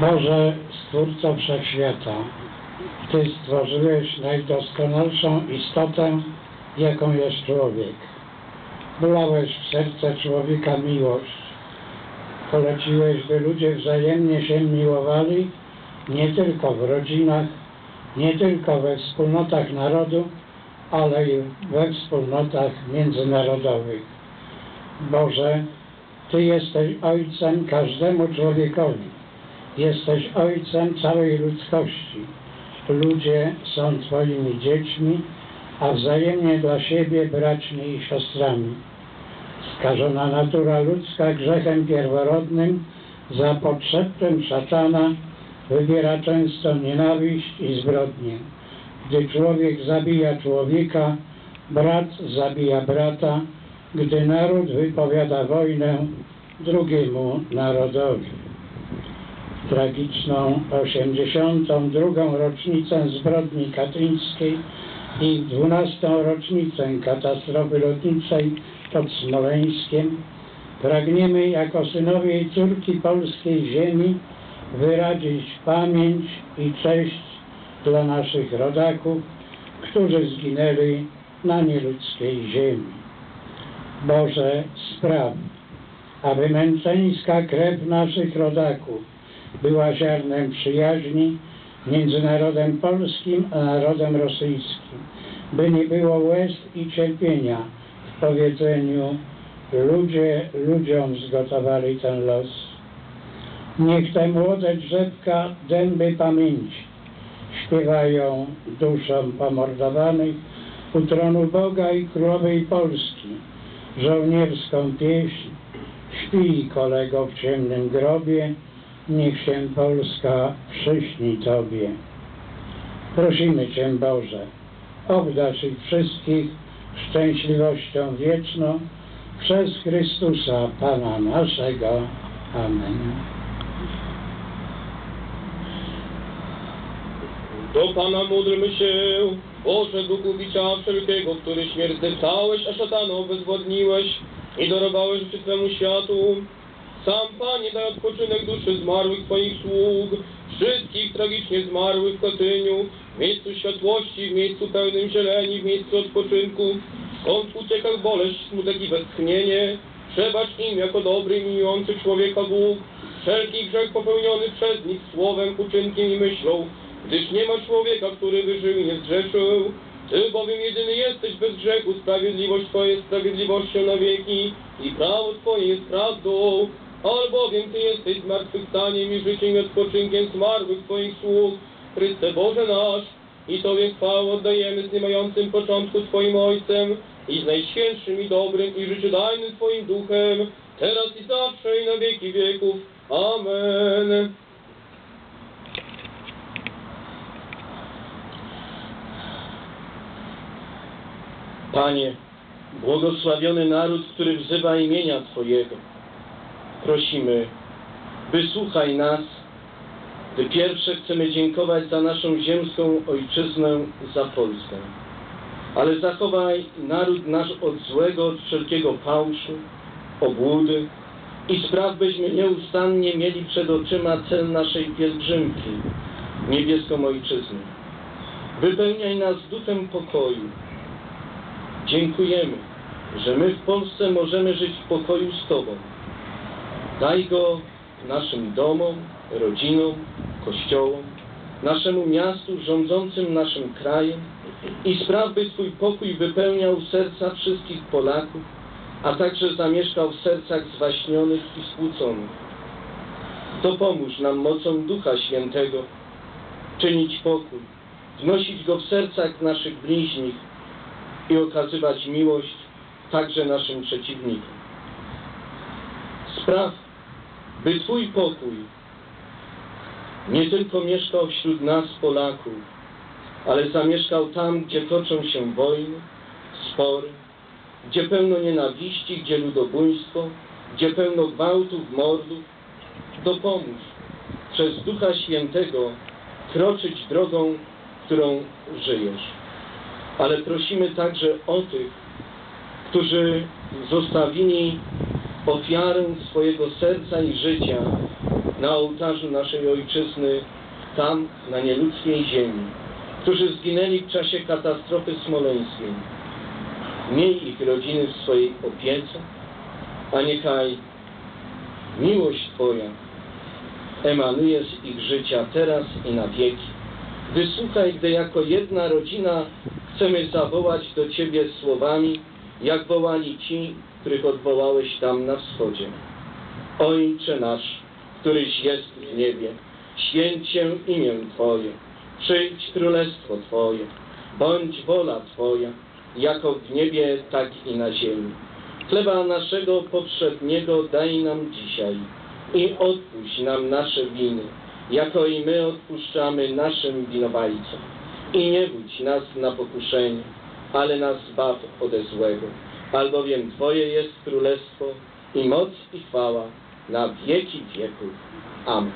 Boże, Stwórco Wszechświata, Ty stworzyłeś najdoskonalszą istotę, jaką jest człowiek. Wlałeś w serce człowieka miłość. Poleciłeś, by ludzie wzajemnie się miłowali, nie tylko w rodzinach, nie tylko we wspólnotach narodu, ale i we wspólnotach międzynarodowych. Boże, Ty jesteś Ojcem każdemu człowiekowi. Jesteś Ojcem całej ludzkości. Ludzie są Twoimi dziećmi, a wzajemnie dla siebie braćmi i siostrami. Skażona natura ludzka grzechem pierworodnym za podszeptem szatana wybiera często nienawiść i zbrodnię. Gdy człowiek zabija człowieka, brat zabija brata, gdy naród wypowiada wojnę drugiemu narodowi. Tragiczną 82. rocznicę zbrodni katyńskiej i 12. rocznicę katastrofy lotniczej pod Smoleńskiem pragniemy jako synowie i córki polskiej ziemi wyrazić pamięć i cześć dla naszych rodaków, którzy zginęli na nieludzkiej ziemi. Boże, spraw, aby męczeńska krew naszych rodaków była ziarnem przyjaźni między narodem polskim a narodem rosyjskim, by nie było łez i cierpienia w powiedzeniu ludzie ludziom zgotowali ten los. Niech te młode drzewka dęby pamięci śpiewają duszom pomordowanych u tronu Boga i Królowej Polski żołnierską pieśń Śpij kolego w ciemnym grobie, niech się Polska przyśni Tobie. Prosimy Cię Boże, obdarz ich wszystkich szczęśliwością wieczną przez Chrystusa Pana naszego. Amen. Do Pana módlmy się, Boże Duchu Bicza wszelkiego, który śmierć zdeptałeś, a szatana obezwładniłeś i darowałeś życie Twemu światu. Sam Panie daj odpoczynek duszy zmarłych Twoich sług, wszystkich tragicznie zmarłych w Katyniu, w miejscu światłości, w miejscu pełnym zieleni, w miejscu odpoczynku, skąd w uciekach boleść, smutek i westchnienie, przebacz im jako dobry i miłujący człowieka Bóg, wszelki grzech popełniony przez nich słowem, uczynkiem i myślą, gdyż nie ma człowieka, który by żył i nie zgrzeszył. Ty bowiem jedyny jesteś bez grzechu, sprawiedliwość Twoja jest sprawiedliwością na wieki i prawo Twoje jest prawdą. Albowiem Ty jesteś zmartwychwstaniem i życiem i odpoczynkiem zmarłych Twoich sług, Chryste Boże nasz. I Tobie chwałę oddajemy z niemającym początku Twoim Ojcem i z najświętszym i dobrym i życiodajnym Twoim Duchem, teraz i zawsze i na wieki wieków. Amen. Panie, błogosławiony naród, który wzywa imienia Twojego. Prosimy, wysłuchaj nas, gdy pierwsze chcemy dziękować za naszą ziemską ojczyznę, za Polskę. Ale zachowaj naród nasz od złego, od wszelkiego fałszu, obłudy i spraw, byśmy nieustannie mieli przed oczyma cel naszej pielgrzymki, niebieską ojczyznę. Wypełniaj nas duchem pokoju, Dziękujemy, że my w Polsce możemy żyć w pokoju z Tobą. Daj go naszym domom, rodzinom, kościołom, naszemu miastu rządzącym naszym krajem i spraw, by Twój pokój wypełniał serca wszystkich Polaków, a także zamieszkał w sercach zwaśnionych i skłóconych. Dopomóż nam mocą Ducha Świętego czynić pokój, wnosić go w sercach naszych bliźnich, i okazywać miłość także naszym przeciwnikom. Spraw, by Twój pokój nie tylko mieszkał wśród nas, Polaków, ale zamieszkał tam, gdzie toczą się wojny, spory, gdzie pełno nienawiści, gdzie ludobójstwo, gdzie pełno gwałtów, mordów. Dopomóż przez Ducha Świętego kroczyć drogą, którą żyjesz ale prosimy także o tych, którzy zostawili ofiarę swojego serca i życia na ołtarzu naszej Ojczyzny, tam, na nieludzkiej ziemi, którzy zginęli w czasie katastrofy smoleńskiej. Miej ich rodziny w swojej opiece, a niechaj miłość Twoja emanuje z ich życia teraz i na wieki. Wysłuchaj, gdy jako jedna rodzina chcemy zawołać do Ciebie słowami, jak wołali ci, których odwołałeś tam na wschodzie. Ojcze nasz, któryś jest w niebie, święć się imię Twoje, przyjdź królestwo Twoje, bądź wola Twoja, jako w niebie, tak i na ziemi. Chleba naszego poprzedniego daj nam dzisiaj i odpuść nam nasze winy, jako i my odpuszczamy naszym winowajcom. I nie budź nas na pokuszenie, ale nas zbaw ode złego. Albowiem Twoje jest królestwo i moc i chwała na wieki wieków. Amen.